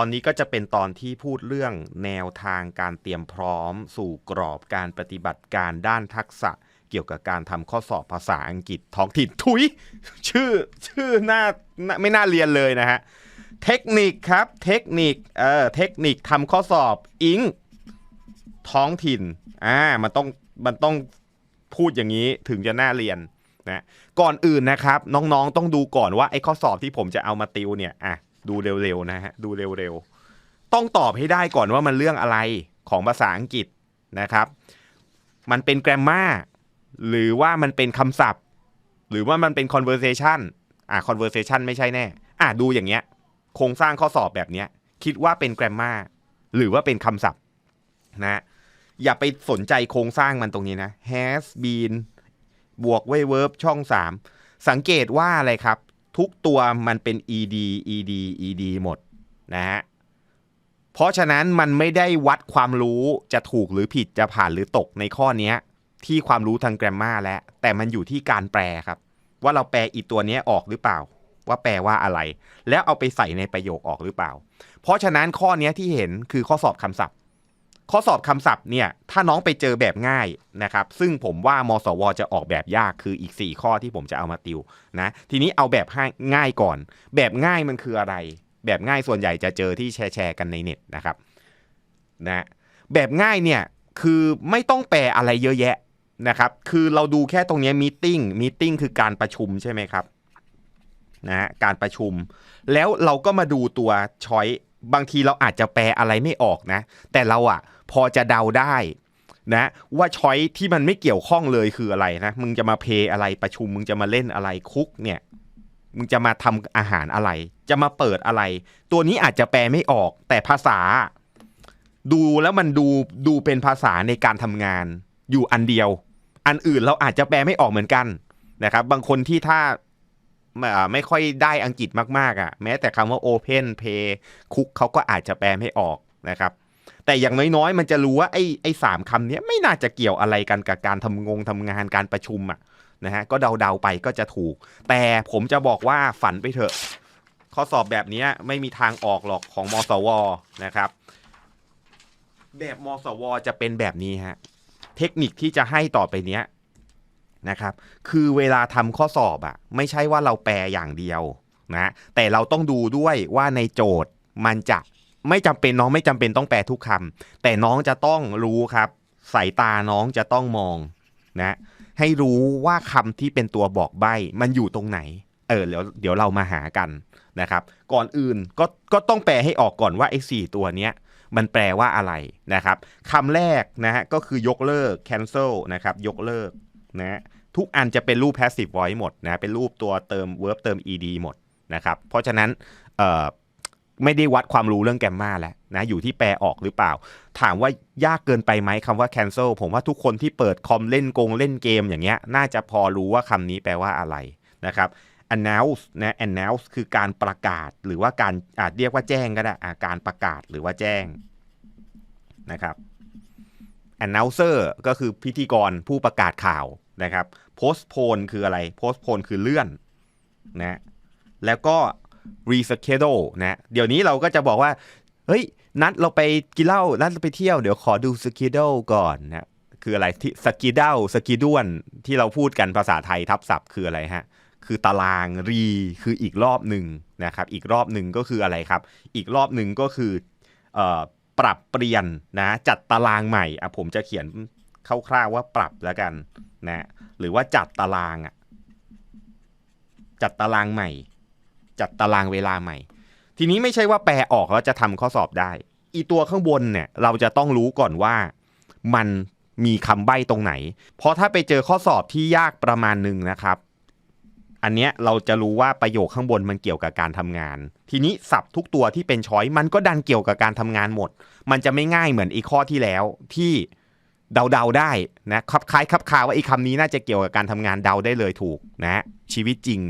ตอนนี้ก็จะเป็นตอนที่พูดเรื่องแนวทางการเตรียมพร้อม สู่กรอบการปฏิบัติการด้านทักษะ เกี่ยวกับการทำข้อสอบภาษาอังกฤษท้องถิ่นทุย ชื่อชื่อน่าน่าไม่น่าเรียนเลยนะฮะ เทคนิคครับ เทคนิคเอ่อเทคนิคทำข้อสอบอิงท้องถิ่นอ่ามันต้องมันต้องพูดอย่างนี้ถึงจะน่าเรียนนะก่อนอื่นนะครับ น้องๆต้องดูก่อนว่าไอ้ข้อสอบที่ผมจะเอามาติวเนี่ยอะ ดูเร็วๆนะฮะดูเร็วๆต้องตอบให้ได้ก่อนว่ามันเรื่องอะไรของภาษาอังกฤษนะครับ มันเป็น grammar หรือว่ามันเป็นคำศัพท์ หรือว่ามันเป็น conversation อะ conversation ไม่ใช่แน่ อะดูอย่างเงี้ยโครงสร้างข้อสอบแบบเนี้ยคิดว่าเป็น grammar หรือว่าเป็นคำศัพท์นะอย่าไปสนใจโครงสร้างมันตรงนี้นะ has been บวกไว้ verb ช่อง 3 สังเกตว่าอะไรครับ ทุกตัวมันเป็น ed ed ed หมดนะฮะเพราะฉะนั้นมันไม่ได้วัดความรู้จะถูกหรือผิดจะผ่านหรือตกในข้อนี้ที่ความรู้ทาง grammar แล้ว แต่มันอยู่ที่การแปลครับ ว่าเราแปลอีตัวนี้ออกหรือเปล่า ว่าแปลว่าอะไร แล้วเอาไปใส่ในประโยคออกหรือเปล่า เพราะฉะนั้นข้อนี้ที่เห็นคือข้อสอบคำศัพท์ ข้อสอบคำศัพท์เนี่ยถ้าน้องไปเจอแบบง่ายนะครับซึ่งผมว่ามสว จะออกแบบยากคืออีก 4 ข้อที่ผมจะเอามาติวนะทีนี้เอาแบบง่ายก่อน แบบง่ายมันคืออะไร แบบง่ายส่วนใหญ่จะเจอที่แชร์แชร์กันในเน็ตนะครับนะแบบง่ายเนี่ยคือไม่ต้องแปลอะไรเยอะแยะนะครับคือเราดูแค่ตรงนี้มีติ้งมีติ้งคือการประชุมใช่ไหมครับนะฮะการประชุม แล้วเราก็มาดูตัวช้อย บางทีเราอาจจะแปลอะไรไม่ออกนะ แต่เราอะพอจะเดาได้นะว่าช้อยที่มันไม่เกี่ยวข้องเลยคืออะไรนะมึงจะมาเพย์อะไรประชุม มึงจะมาเล่นอะไรคุกเนี่ย มึงจะมาทำอาหารอะไร จะมาเปิดอะไร ตัวนี้อาจจะแปลไม่ออก แต่ภาษา ดูแล้วมันดูดูเป็นภาษาในการทำงาน อยู่อันเดียว อันอื่นเราอาจจะแปลไม่ออกเหมือนกันนะครับ บางคนที่ถ้า ไม่ค่อยได้อังกฤษมากๆอะ่ะ แม้แต่คำว่า Open Pay คุกเขาก็อาจจะแปลไม่ออกนะครับ แต่อย่างน้อยๆ มันจะรู้ว่าไอ้ไอ้สามคำนี้ไม่น่าจะเกี่ยวอะไรกันกับการทำงงทำงานการประชุมอะนะฮะก็เดาๆไปก็จะถูก แต่ผมจะบอกว่าฝันไปเถอะ ข้อสอบแบบนี้ไม่มีทางออกหรอกของมสวนะครับ แบบมสวจะเป็นแบบนี้ฮะเทคนิคที่จะให้ต่อไปเนี้ย นะครับ คือเวลาทำข้อสอบอะไม่ใช่ว่าเราแปลอย่างเดียวนะแต่เราต้องดูด้วยว่าในโจทย์มันจะไม่จำเป็นน้องไม่จำเป็นต้องแปลทุกคำแต่น้องจะต้องรู้ครับสายตาน้องจะต้องมองนะให้รู้ว่าคำที่เป็นตัวบอกใบ้มันอยู่ตรงไหน เออเดี๋ยวเดี๋ยวเรามาหากันนะครับ ก่อนอื่นก็ก็ต้องแปลให้ออกก่อนว่าไอ้สี่ตัวเนี้ยมันแปลว่าอะไรนะครับคำแรกนะฮะก็คือยกเลิก cancel นะครับ ยกเลิก นะทุกอันจะเป็นรูป passive voice หมดนะเป็นรูปตัวเติม verb เติม ed หมดนะครับเพราะฉะนั้นไม่ได้วัดความรู้เรื่องแกมมาแล้วนะอยู่ที่แปลออกหรือเปล่า ถามว่ายากเกินไปไหมคำว่า cancel ผมว่าทุกคนที่เปิดคอมเล่นกงเล่นเกมอย่างเงี้ยน่าจะพอรู้ว่าคำนี้แปลว่าอะไรนะครับ announce นะ announce คือการประกาศหรือว่าการอาจเรียกว่าแจ้งก็ได้อาการประกาศหรือว่าแจ้งนะครับ announcer ก็คือพิธีกรผู้ประกาศข่าวนะครับ postpone คืออะไร postpone คือเลื่อนนะแล้วก็ reschedule นะเดี๋ยวนี้เราก็จะบอกว่า เฮ้ย นัดเราไปกินเหล้านัดเราไปเที่ยวเดี๋ยวขอดู schedule ก่อนนะคืออะไรที่ schedule schedule ที่เราพูดกันภาษาไทยทับศัพท์คืออะไรฮะ คือตารางรีคืออีกรอบหนึ่งนะครับ อีกรอบหนึ่งก็คืออะไรครับ อีกรอบหนึ่งก็คือเอ่อ ปรับเปลี่ยนนะจัดตารางใหม่อะผมจะเขียนคร่าวๆว่าปรับแล้วกันนะหรือว่าจัดตารางอะจัดตารางใหม่ จัดตารางเวลาใหม่ ทีนี้ไม่ใช่ว่าแปลออกแล้วจะทำข้อสอบได้ อีตัวข้างบนเนี่ยเราจะต้องรู้ก่อนว่ามันมีคำใบ้ตรงไหน เพราะถ้าไปเจอข้อสอบที่ยากประมาณหนึ่งนะครับ อันเนี้ยเราจะรู้ว่าประโยคข้างบนมันเกี่ยวกับการทำงาน ทีนี้สับทุกตัวที่เป็นช้อยมันก็ดันเกี่ยวกับการทำงานหมด มันจะไม่ง่ายเหมือนอีข้อที่แล้วที่เดาๆได้นะคับคล้ายคับคาว่าไอ้คำนี้น่าจะเกี่ยวกับการทำงานเดาได้เลยถูกนะชีวิตจริง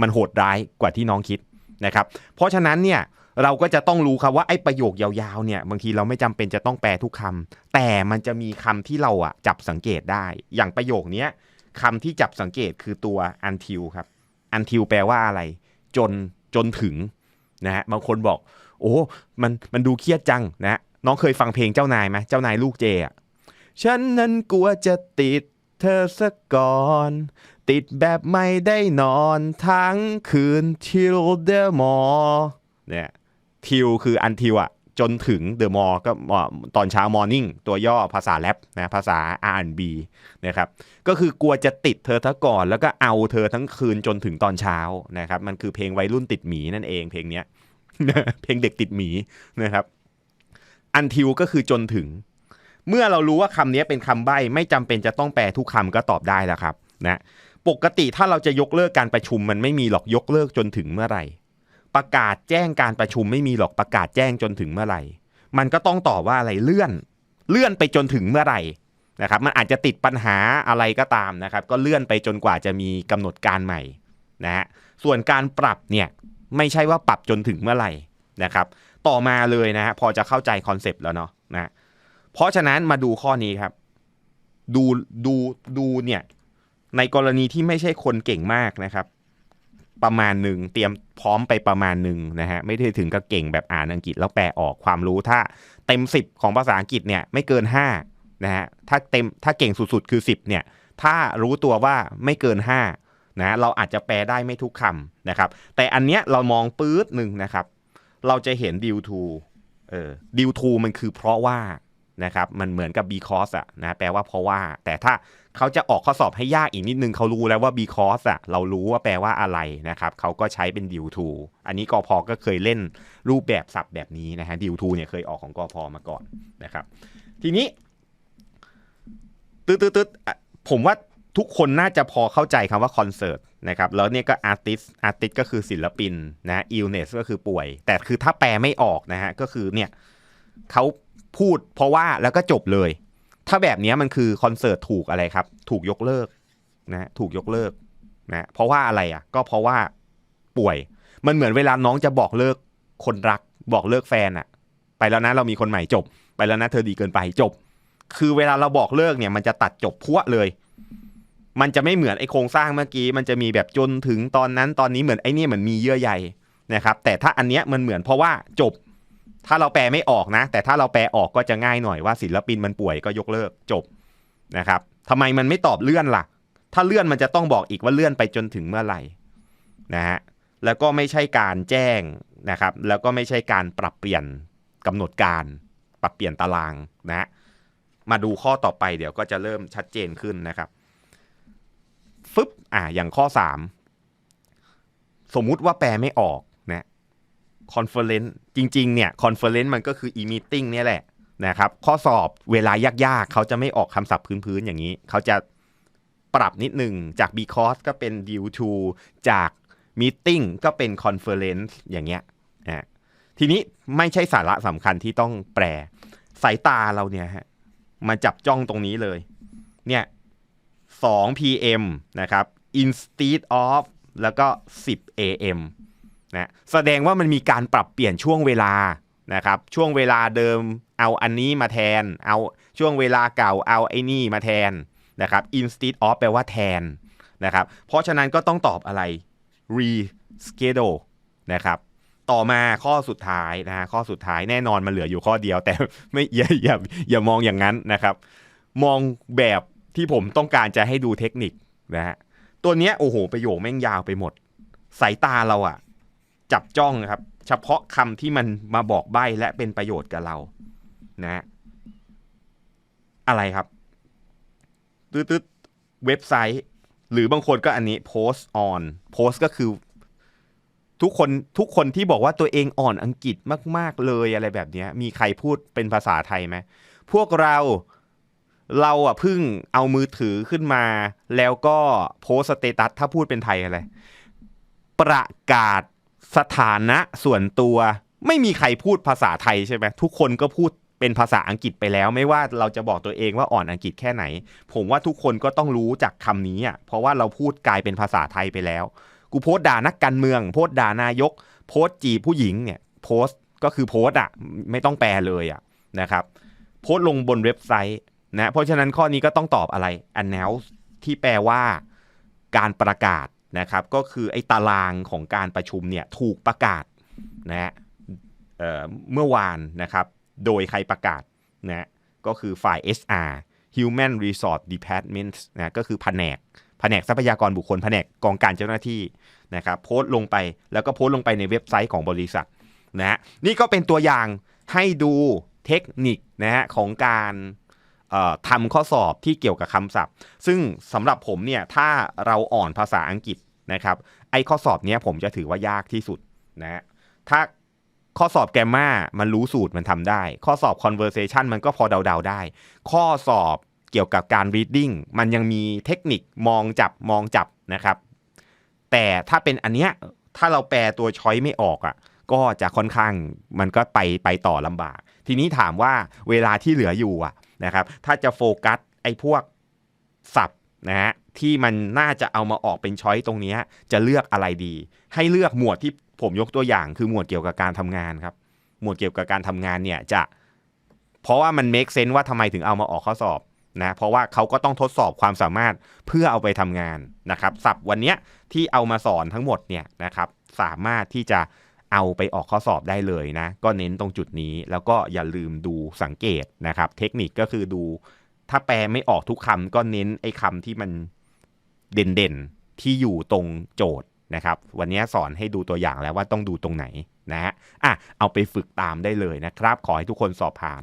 มันโหดร้ายกว่าที่น้องคิดนะครับเพราะฉะนั้นเนี่ยเราก็จะต้องรู้ครับว่าไอ้ประโยคยาวๆเนี่ยบางทีเราไม่จำเป็นจะต้องแปลทุกคำแต่มันจะมีคำที่เราอะจับสังเกตได้ อย่างประโยคนี้ยคำที่จับสังเกตคือตัว until ครับ until แปลว่าอะไร จนจนถึงนะฮะบางคนบอก โอ้มันมันดูเครียดจังนะน้องเคยฟังเพลงเจ้านายไหมเจ้านายลูกเจอะฉันนั้นกลัวจะติดเธอสักก่อน ติดแบบไม่ได้นอนทั้งคืน till the more เนี่ย till คืออัน till อะ จนถึง the more ก็ตอนเช้า morning ตัวย่อภาษาแรปนะภาษา R&B นะครับก็คือกลัวจะติดเธอทั้งก่อน แล้วก็เอาเธอทั้งคืนจนถึงตอนเช้านะครับมันคือเพลงวัยรุ่นติดหมีนั่นเองเพลงเนี้ยเพลงเด็กติดหมีนะครับอันทิวก็คือจนถึง เมื่อเรารู้ว่าคำนี้เป็นคำใบ้ไม่จำเป็นจะต้องแปลทุกคำก็ตอบได้แล้วครับนะปกติถ้าเราจะยกเลิกการประชุมมันไม่มีหรอกยกเลิกจนถึงเมื่อไหร่ ประกาศแจ้งการประชุมไม่มีหรอกประกาศแจ้งจนถึงเมื่อไหร่ มันก็ต้องตอบว่าอะไรเลื่อน เลื่อนไปจนถึงเมื่อไหร่นะครับ มันอาจจะติดปัญหาอะไรก็ตามนะครับ ก็เลื่อนไปจนกว่าจะมีกำหนดการใหม่นะฮะส่วนการปรับเนี่ยไม่ใช่ว่าปรับจนถึงเมื่อไหร่นะครับ ต่อมาเลยนะฮะพอจะเข้าใจคอนเซปต์แล้วเนาะนะเพราะฉะนั้นมาดูข้อนี้ครับ ดูดูดูเนี่ยในกรณีที่ไม่ใช่คนเก่งมากนะครับ ประมาณหนึ่งเตรียมพร้อมไปประมาณหนึ่งนะฮะไม่ได้ถึงกับเก่งแบบอ่านอังกฤษแล้วแปลออกความรู้ถ้าเต็ม 10 ของภาษาอังกฤษเนี่ยไม่เกิน5นะฮะถ้าเต็มถ้าเก่งสุดๆคือ 10เนี่ยถ้ารู้ตัวว่าไม่เกิน5นะเราอาจจะแปลได้ไม่ทุกคำนะครับ แต่อันเนี้ยเรามองปื๊ดหนึ่งนะครับ เราจะเห็น due to เออ due to มันคือเพราะว่า นะครับมันเหมือนกับ because อะนะแปลว่าเพราะว่า แต่ถ้าเขาจะออกข้อสอบให้ยากอีกนิดนึงเขารู้แล้วว่า because อะเรารู้ว่าแปลว่าอะไรนะครับเขาก็ใช้เป็น due to อันนี้กอพอก็เคยเล่นรูปแบบศัพท์แบบนี้นะฮะ due to เนี่ยเคยออกของกอพอมาก่อนนะครับ ทีนี้ตืดตืดผมว่าทุกคนน่าจะพอเข้าใจคำว่าคอนเสิร์ตนะครับแล้วเนี่ยก็อาร์ติสอาร์ติสก็คือศิลปินนะอิลเนสก็คือป่วย แต่คือถ้าแปลไม่ออกนะฮะก็คือเนี่ยเขา พูดเพราะว่าแล้วก็จบเลย ถ้าแบบนี้มันคือคอนเสิร์ตถูกอะไรครับ ถูกยกเลิกนะถูกยกเลิกนะเพราะว่าอะไรอะ ก็เพราะว่าป่วย มันเหมือนเวลาน้องจะบอกเลิกคนรักบอกเลิกแฟนอะ ไปแล้วนะเรามีคนใหม่จบ ไปแล้วนะเธอดีเกินไปจบ คือเวลาเราบอกเลิกเนี่ย มันจะตัดจบพัวเลย มันจะไม่เหมือนไอโครงสร้างเมื่อกี้ มันจะมีแบบจนถึงตอนนั้นตอนนี้เหมือนไอเนี่ยเหมือนมีเยื่อใยนะครับ แต่ถ้าอันเนี้ยมันเหมือนเพราะว่าจบ ถ้าเราแปลไม่ออกนะ แต่ถ้าเราแปลออกก็จะง่ายหน่อยว่าศิลปินมันป่วยก็ยกเลิกจบนะครับทำไมมันไม่ตอบเลื่อนล่ะ ถ้าเลื่อนมันจะต้องบอกอีกว่าเลื่อนไปจนถึงเมื่อไหร่นะฮะแล้วก็ไม่ใช่การแจ้งนะครับ แล้วก็ไม่ใช่การปรับเปลี่ยนกำหนดการ ปรับเปลี่ยนตารางนะมาดูข้อต่อไปเดี๋ยวก็จะเริ่มชัดเจนขึ้นนะครับฟึบอ่าอย่างข้อ 3 สมมุติว่าแปลไม่ออก คอนเฟอเรนซ์จริง ๆ เนี่ยคอนเฟอเรนซ์มันก็คือ e-meeting เนี่ยแหละนะครับ ข้อสอบเวลายาก ๆ เขาจะไม่ออกคำศัพท์พื้น ๆ อย่างนี้ เขาจะปรับนิดหนึ่งจาก because ก็เป็น due to จาก meeting ก็เป็น conference อย่างเงี้ยนะทีนี้ไม่ใช่สาระสำคัญที่ต้องแปล สายตาเราเนี่ยฮะมาจับจ้องตรงนี้เลย เนี่ย 2 pm นะครับ instead of แล้วก็ 10 am นะแสดงว่ามันมีการปรับเปลี่ยนช่วงเวลานะครับช่วงเวลาเดิมเอาอันนี้มาแทน เอาช่วงเวลาเก่าเอาไอ้นี่มาแทนนะครับ instead of แปลว่าแทนนะครับเพราะฉะนั้นก็ต้องตอบอะไร reschedule นะครับต่อมาข้อสุดท้ายนะฮะข้อสุดท้ายแน่นอนมันเหลืออยู่ข้อเดียว แต่ไม่อย่าอย่าอย่ามองอย่างนั้นนะครับ มองแบบที่ผมต้องการจะให้ดูเทคนิคนะฮะตัวเนี้ยโอ้โหประโยคแม่งยาวไปหมด สายตาเราอะ จับจ้องครับ เฉพาะคำที่มันมาบอกใบ้และเป็นประโยชน์กับเรานะอะไรครับตืดๆเว็บไซต์ หรือบางคนก็อันนี้ post on post ก็คือ ทุกคนทุกคนที่บอกว่าตัวเองอ่อนอังกฤษมาก ๆ เลยอะไรแบบนี้มีใครพูดเป็นภาษาไทยไหมพวกเราเราอะพิ่งเอามือถือขึ้นมา แล้วก็โพสสเตตัสถ้าพูดเป็นไทยอะไร ประกาศ สถานะส่วนตัวไม่มีใครพูดภาษาไทยใช่ไหมทุกคนก็พูดเป็นภาษาอังกฤษไปแล้ว ไม่ว่าเราจะบอกตัวเองว่าอ่อนอังกฤษแค่ไหน ผมว่าทุกคนก็ต้องรู้จากคำนี้อะเพราะว่าเราพูดกลายเป็นภาษาไทยไปแล้ว กูโพสด่านักการเมือง โพสด่านายก โพสจีผู้หญิงเนี่ยโพสก็คือโพสอะไม่ต้องแปลเลยอะนะครับโพสลงบนเว็บไซต์นะเพราะฉะนั้นข้อนี้ก็ต้องตอบอะไร announce ที่แปลว่าการประกาศ นะครับก็คือไอ้ตารางของการประชุมเนี่ยถูกประกาศนะฮะเเมื่อวานนะครับโดยใครประกาศนะก็คือฝ่าย SR Human Resource Department นะก็คือแผนกแผนกทรัพยากรบุคคลแผนกกองการเจ้าหน้าที่นะครับโพสต์ลงไปแล้วก็โพสต์ลงไปในเว็บไซต์ของบริษัทนะฮะนี่ก็เป็นตัวอย่างให้ดูเทคนิคนะฮะของการ ทำข้อสอบที่เกี่ยวกับคำศัพท์ ซึ่งสำหรับผมเนี่ยถ้าเราอ่อนภาษาอังกฤษนะครับไอ้ข้อสอบเนี้ยผมจะถือว่ายากที่สุดนะถ้าข้อสอบแกมมามันรู้สูตรมันทำได้ ข้อสอบ conversation มันก็พอเดาๆได้ ข้อสอบเกี่ยวกับการ reading มันยังมีเทคนิคมองจับมองจับนะครับ แต่ถ้าเป็นอันเนี้ยถ้าเราแปลตัวช้อยไม่ออกอะก็จะค่อนข้างมันก็ไปไปต่อลำบาก ทีนี้ถามว่าเวลาที่เหลืออยู่อะ นะครับ ถ้าจะโฟกัสไอ้พวกศัพท์นะฮะที่มันน่าจะเอามาออกเป็นช้อยตรงนี้จะเลือกอะไรดี ให้เลือกหมวดที่ผมยกตัวอย่าง คือหมวดเกี่ยวกับการทำงานครับ หมวดเกี่ยวกับการทำงานเนี่ยจะ เพราะว่ามัน make sense ว่าทำไมถึงเอามาออกข้อสอบนะเพราะว่าเขาก็ต้องทดสอบความสามารถเพื่อเอาไปทำงานนะครับศัพท์วันเนี้ยที่เอามาสอนทั้งหมดเนี่ยนะครับสามารถที่จะ เอาไปออกข้อสอบได้เลยนะ ก็เน้นตรงจุดนี้แล้วก็อย่าลืมดูสังเกตนะครับ เทคนิคก็คือดู ถ้าแปลไม่ออกทุกคำก็เน้นไอ้คำที่มันเด่นๆที่อยู่ตรงโจทย์นะครับ วันนี้สอนให้ดูตัวอย่างแล้วว่าต้องดูตรงไหนนะฮะอะเอาไปฝึกตามได้เลยนะครับ ขอให้ทุกคนสอบผ่าน